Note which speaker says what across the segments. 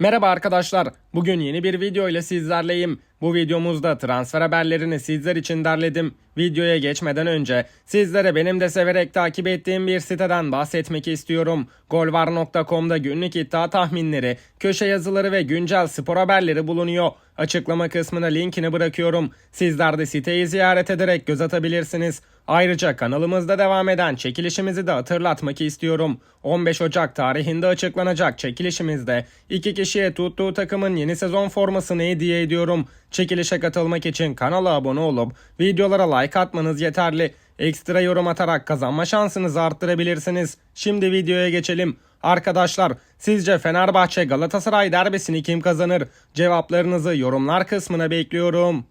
Speaker 1: Merhaba arkadaşlar. Bugün yeni bir video ile sizlerleyim. Bu videomuzda transfer haberlerini sizler için derledim. Videoya geçmeden önce sizlere benim de severek takip ettiğim bir siteden bahsetmek istiyorum. Golvar.com'da günlük iddia tahminleri, köşe yazıları ve güncel spor haberleri bulunuyor. Açıklama kısmına linkini bırakıyorum. Sizler de siteyi ziyaret ederek göz atabilirsiniz. Ayrıca kanalımızda devam eden çekilişimizi de hatırlatmak istiyorum. 15 Ocak tarihinde açıklanacak çekilişimizde iki kişiye tuttuğu takımın yeni sezon formasını hediye ediyorum. Çekilişe katılmak için kanala abone olup videolara like atmanız yeterli. Ekstra yorum atarak kazanma şansınızı arttırabilirsiniz. Şimdi videoya geçelim. Arkadaşlar sizce Fenerbahçe Galatasaray derbisini kim kazanır? Cevaplarınızı yorumlar kısmına bekliyorum.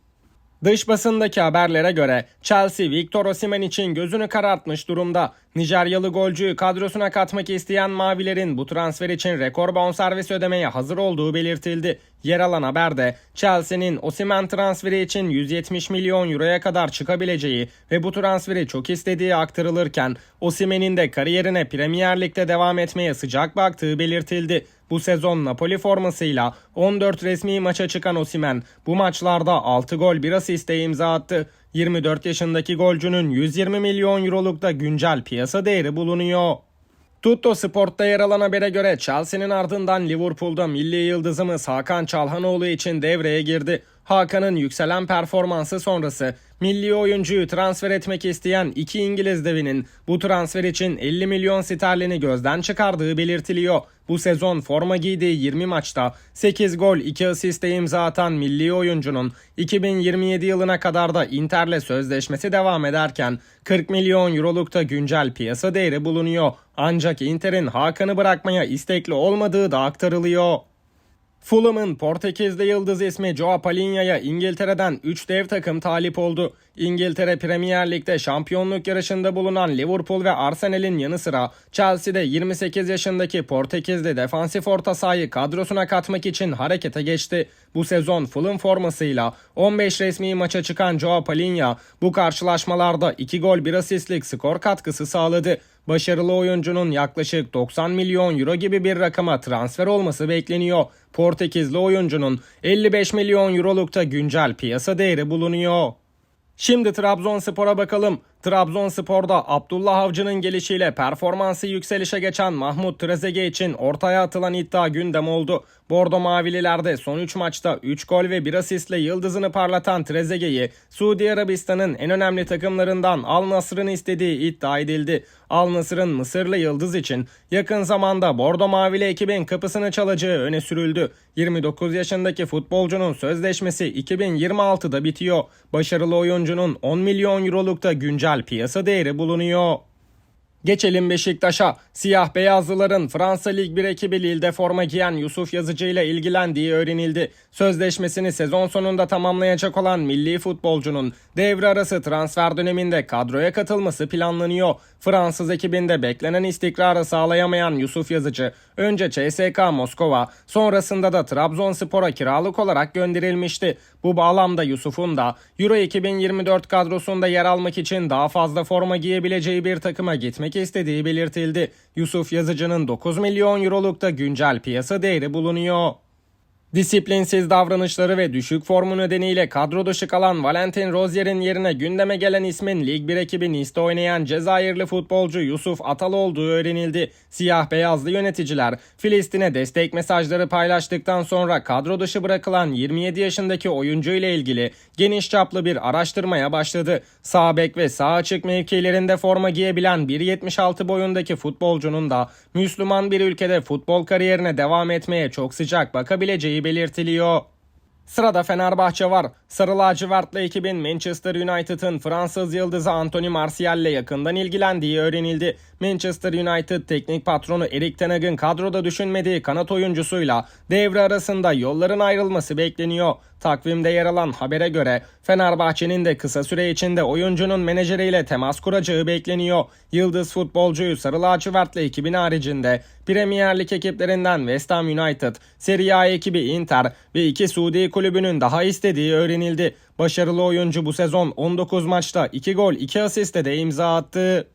Speaker 1: Dış basındaki haberlere göre Chelsea Victor Osimhen için gözünü karartmış durumda. Nijeryalı golcüyü kadrosuna katmak isteyen Mavilerin bu transfer için rekor bonservis ödemeye hazır olduğu belirtildi. Yer alan haberde Chelsea'nin Osimhen transferi için 170 milyon euroya kadar çıkabileceği ve bu transferi çok istediği aktarılırken Osimhen'in de kariyerine Premier Lig'de devam etmeye sıcak baktığı belirtildi. Bu sezon Napoli formasıyla 14 resmi maça çıkan Osimhen bu maçlarda 6 gol 1 asiste imza attı. 24 yaşındaki golcünün 120 milyon euroluk da güncel piyasa değeri bulunuyor. Tutto Sport'ta yer alan habere göre Chelsea'nin ardından Liverpool'da milli yıldızımız Hakan Çalhanoğlu için devreye girdi. Hakan'ın yükselen performansı sonrası milli oyuncuyu transfer etmek isteyen iki İngiliz devinin bu transfer için 50 milyon sterlini gözden çıkardığı belirtiliyor. Bu sezon forma giydiği 20 maçta 8 gol 2 asiste imza atan milli oyuncunun 2027 yılına kadar da Inter'le sözleşmesi devam ederken 40 milyon euroluk da güncel piyasa değeri bulunuyor. Ancak Inter'in Hakan'ı bırakmaya istekli olmadığı da aktarılıyor. Fulham'ın Portekizli yıldız ismi Joao Palinha'ya İngiltere'den 3 dev takım talip oldu. İngiltere Premier Lig'de şampiyonluk yarışında bulunan Liverpool ve Arsenal'in yanı sıra Chelsea'de 28 yaşındaki Portekizli defansif orta sahayı kadrosuna katmak için harekete geçti. Bu sezon Fulham formasıyla 15 resmi maça çıkan Joao Palinha bu karşılaşmalarda 2 gol 1 asistlik skor katkısı sağladı. Başarılı oyuncunun yaklaşık 90 milyon euro gibi bir rakama transfer olması bekleniyor. Portekizli oyuncunun 55 milyon eurolukta güncel piyasa değeri bulunuyor. Şimdi Trabzonspor'a bakalım. Trabzonspor'da Abdullah Avcı'nın gelişiyle performansı yükselişe geçen Mahmut Trezege için ortaya atılan iddia gündem oldu. Bordo Mavililerde son 3 maçta 3 gol ve 1 asistle yıldızını parlatan Trezege'yi Suudi Arabistan'ın en önemli takımlarından Al Nasr'ın istediği iddia edildi. Al Nasr'ın Mısırlı yıldız için yakın zamanda Bordo Mavili ekibin kapısını çalacağı öne sürüldü. 29 yaşındaki futbolcunun sözleşmesi 2026'da bitiyor. Başarılı oyuncunun 10 milyon eurolukta güncel piyasa değeri bulunuyor. Geçelim Beşiktaş'a. Siyah beyazlıların Fransa Lig 1 ekibi Lille'de forma giyen Yusuf Yazıcı ile ilgilendiği öğrenildi. Sözleşmesini sezon sonunda tamamlayacak olan milli futbolcunun devre arası transfer döneminde kadroya katılması planlanıyor. Fransız ekibinde beklenen istikrarı sağlayamayan Yusuf Yazıcı önce CSK Moskova sonrasında da Trabzonspor'a kiralık olarak gönderilmişti. Bu bağlamda Yusuf'un da Euro 2024 kadrosunda yer almak için daha fazla forma giyebileceği bir takıma gitmek istediği belirtildi. Yusuf Yazıcı'nın 9 milyon euroluk da güncel piyasa değeri bulunuyor. Disiplinsiz davranışları ve düşük formu nedeniyle kadro dışı kalan Valentin Rozier'in yerine gündeme gelen ismin Lig 1 ekibi Nice'de oynayan Cezayirli futbolcu Yusuf Atal olduğu öğrenildi. Siyah beyazlı yöneticiler Filistin'e destek mesajları paylaştıktan sonra kadro dışı bırakılan 27 yaşındaki oyuncu ile ilgili geniş çaplı bir araştırmaya başladı. Sağ bek ve sağ açık mevkilerinde forma giyebilen 1.76 boyundaki futbolcunun da Müslüman bir ülkede futbol kariyerine devam etmeye çok sıcak bakabileceği belirtiliyor. Sırada Fenerbahçe var. Sarı lacivertli ekibin Manchester United'ın Fransız yıldızı Anthony Martial ile yakından ilgilendiği öğrenildi. Manchester United teknik patronu Erik Ten Hag'ın kadroda düşünmediği kanat oyuncusuyla devre arasında yolların ayrılması bekleniyor. Takvimde yer alan habere göre Fenerbahçe'nin de kısa süre içinde oyuncunun menajeriyle temas kuracağı bekleniyor. Yıldız futbolcuyu Sarı lacivertli ekibin haricinde Premier Lig ekiplerinden West Ham United, Serie A ekibi Inter ve iki Suudi kulübünün daha istediği öğrenildi. Başarılı oyuncu bu sezon 19 maçta 2 gol 2 asiste de imza attı.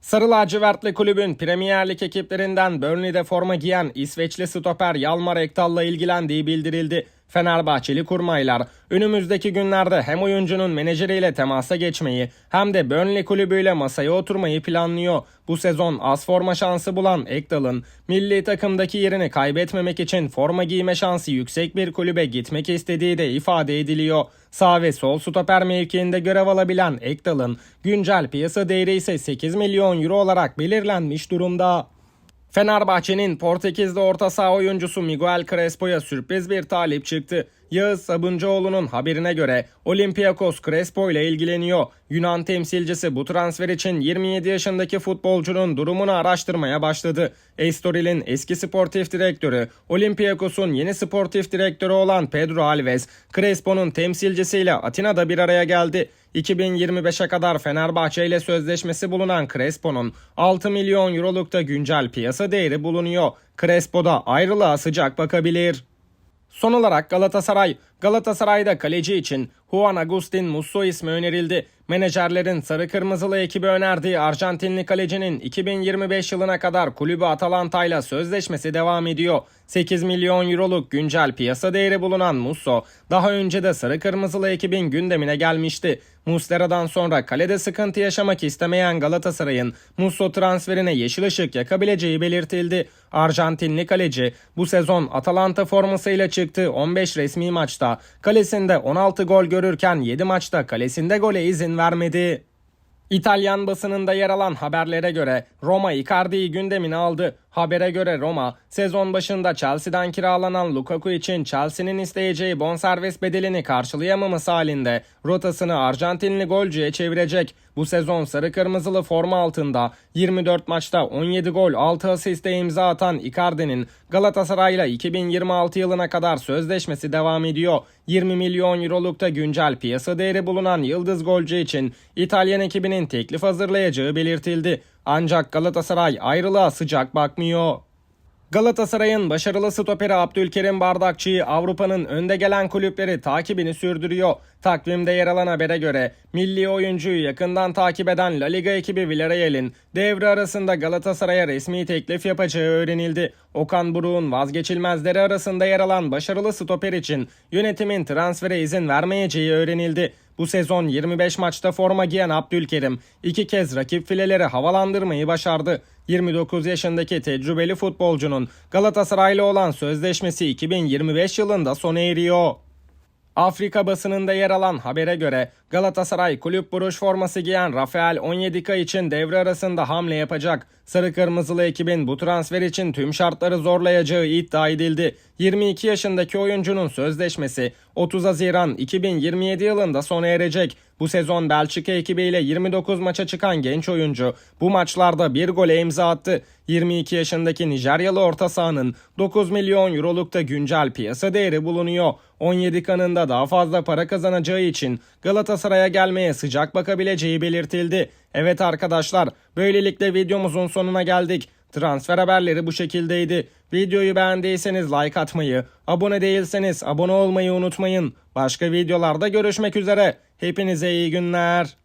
Speaker 1: Sarı lacivertli kulübün Premier Lig ekiplerinden Burnley'de forma giyen İsveçli stoper Yalmar Ekdal'la ilgilendiği bildirildi. Fenerbahçeli kurmaylar önümüzdeki günlerde hem oyuncunun menajeriyle temasa geçmeyi hem de Burnley kulübüyle masaya oturmayı planlıyor. Bu sezon az forma şansı bulan Ekdal'ın milli takımdaki yerini kaybetmemek için forma giyme şansı yüksek bir kulübe gitmek istediği de ifade ediliyor. Sağ ve sol stoper mevkiinde görev alabilen Ekdal'ın güncel piyasa değeri ise 8 milyon euro olarak belirlenmiş durumda. Fenerbahçe'nin Portekizli orta saha oyuncusu Miguel Crespo'ya sürpriz bir talip çıktı. Yağız Sabuncuoğlu'nun haberine göre Olympiakos Crespo ile ilgileniyor. Yunan temsilcisi bu transfer için 27 yaşındaki futbolcunun durumunu araştırmaya başladı. Estoril'in eski sportif direktörü, Olympiakos'un yeni sportif direktörü olan Pedro Alves, Crespo'nun temsilcisiyle Atina'da bir araya geldi. 2025'e kadar Fenerbahçe ile sözleşmesi bulunan Crespo'nun 6 milyon eurolukta güncel piyasa değeri bulunuyor. Crespo da ayrılığa sıcak bakabilir. Son olarak Galatasaray. Galatasaray'da kaleci için Juan Agustin Musso ismi önerildi. Menajerlerin sarı kırmızılı ekibi önerdiği Arjantinli kalecinin 2025 yılına kadar kulübü Atalanta ile sözleşmesi devam ediyor. 8 milyon euroluk güncel piyasa değeri bulunan Musso daha önce de sarı kırmızılı ekibin gündemine gelmişti. Muslera'dan sonra kalede sıkıntı yaşamak istemeyen Galatasaray'ın Musso transferine yeşil ışık yakabileceği belirtildi. Arjantinli kaleci bu sezon Atalanta formasıyla çıktığı 15 resmi maçta kalesinde 16 gol görürken 7 maçta kalesinde gole izin vermedi. İtalyan basınında yer alan haberlere göre Roma Icardi'yi gündemine aldı. Habere göre Roma sezon başında Chelsea'den kiralanan Lukaku için Chelsea'nin isteyeceği bonservis bedelini karşılayamaması halinde rotasını Arjantinli golcüye çevirecek. Bu sezon sarı kırmızılı forma altında 24 maçta 17 gol 6 asiste imza atan Icardi'nin Galatasaray'la 2026 yılına kadar sözleşmesi devam ediyor. 20 milyon eurolukta güncel piyasa değeri bulunan yıldız golcü için İtalyan ekibinin teklif hazırlayacağı belirtildi. Ancak Galatasaray ayrılığa sıcak bakmıyor. Galatasaray'ın başarılı stoperi Abdülkerim Bardakçı'yı Avrupa'nın önde gelen kulüpleri takibini sürdürüyor. Takvimde yer alan habere göre milli oyuncuyu yakından takip eden La Liga ekibi Villarreal'in devre arasında Galatasaray'a resmi teklif yapacağı öğrenildi. Okan Buruk'un vazgeçilmezleri arasında yer alan başarılı stoper için yönetimin transfere izin vermeyeceği öğrenildi. Bu sezon 25 maçta forma giyen Abdülkerim iki kez rakip fileleri havalandırmayı başardı. 29 yaşındaki tecrübeli futbolcunun Galatasaray'la olan sözleşmesi 2025 yılında sona eriyor. Afrika basınında yer alan habere göre Galatasaray kulüp buruş forması giyen Rafael Onyedika için devre arasında hamle yapacak. Sarı kırmızılı ekibin bu transfer için tüm şartları zorlayacağı iddia edildi. 22 yaşındaki oyuncunun sözleşmesi 30 Haziran 2027 yılında sona erecek. Bu sezon Belçika ekibiyle 29 maça çıkan genç oyuncu bu maçlarda bir gole imza attı. 22 yaşındaki Nijeryalı orta sahanın 9 milyon eurolukta güncel piyasa değeri bulunuyor. 17 kanında daha fazla para kazanacağı için Galatasaray'a gelmeye sıcak bakabileceği belirtildi. Evet arkadaşlar böylelikle videomuzun sonuna geldik. Transfer haberleri bu şekildeydi. Videoyu beğendiyseniz like atmayı, abone değilseniz abone olmayı unutmayın. Başka videolarda görüşmek üzere. Hepinize iyi günler.